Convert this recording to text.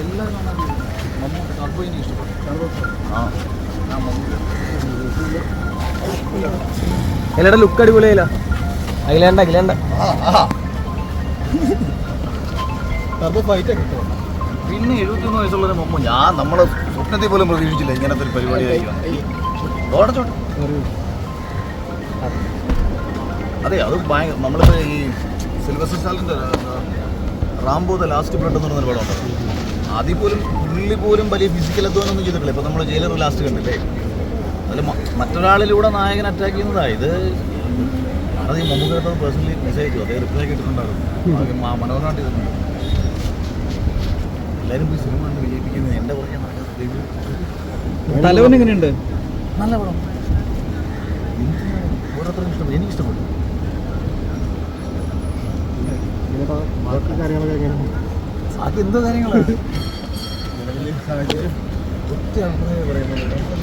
എല്ലാവരും നന്നായിട്ട് മമ്മൂട്ടി ടർബോ എനിക്ക് ഇഷ്ടപ്പെട്ടു ആ ആ. മമ്മൂട്ടി അഖിലേണ്ട ലുക്ക് അടിപൊളിയായില്ല അഖിലേണ്ട അഖിലേണ്ട ടർബോ ഫൈറ്റ് ഒക്കെ പിന്നെ എഴുപത്തൊന്ന് വയസ്സുള്ള മമ്മ ഞാൻ നമ്മളെ സ്വപ്നത്തിൽ പോലും പ്രതീക്ഷിച്ചില്ല ഇങ്ങനത്തെ ഒരു പരിപാടി ആയിരിക്കും ഓടച്ചോട്ടെ അതെ അത് ഭയങ്കര നമ്മളിപ്പോൾ ഈ സിൽവർ സ്റ്റാലിന്റെ റാംബോ ദ ലാസ്റ്റ് ബ്ലഡ് എന്ന് പറഞ്ഞൊരു പടം ഉണ്ട് അതിൽ പോലും പുള്ളി പോലും വലിയ ഫിസിക്കൽ അധ്വാനമൊന്നും ചെയ്തിട്ടില്ല. ഇപ്പം നമ്മൾ ജയിലർ ലാസ്റ്റ് കണ്ടില്ലേ? അതിൽ മറ്റൊരാളിലൂടെ നായകൻ അറ്റാക്ക് ചെയ്യുന്നതാണ് ഇത് അത് ഈ മമ്മൂക്കയുടെ പേഴ്സണലി മെസ്സേജ് അയച്ചു. അതേ റിപ്ലൈ കിട്ടുന്നുണ്ടായിരുന്നു മനോഹരമായിട്ട് ചെയ്തിട്ടുണ്ട്. എല്ലാവരും പോയി സിനിമ കണ്ട് വിജയിപ്പിക്കുന്നത് എന്റെ പുറകെ തലവൻ എങ്ങനെയുണ്ട്? നല്ല പടം. ഓരോരുത്തർക്കും ഇഷ്ടപ്പെട്ടു. എനിക്ക് ഇഷ്ടപ്പെട്ടു ബാക്കി കാര്യങ്ങളൊക്കെ എങ്ങനെയാണ് ബാക്കി എന്തോ കാര്യങ്ങളാണ്. ഒത്തിരി അഭിപ്രായം പറയുന്നത്.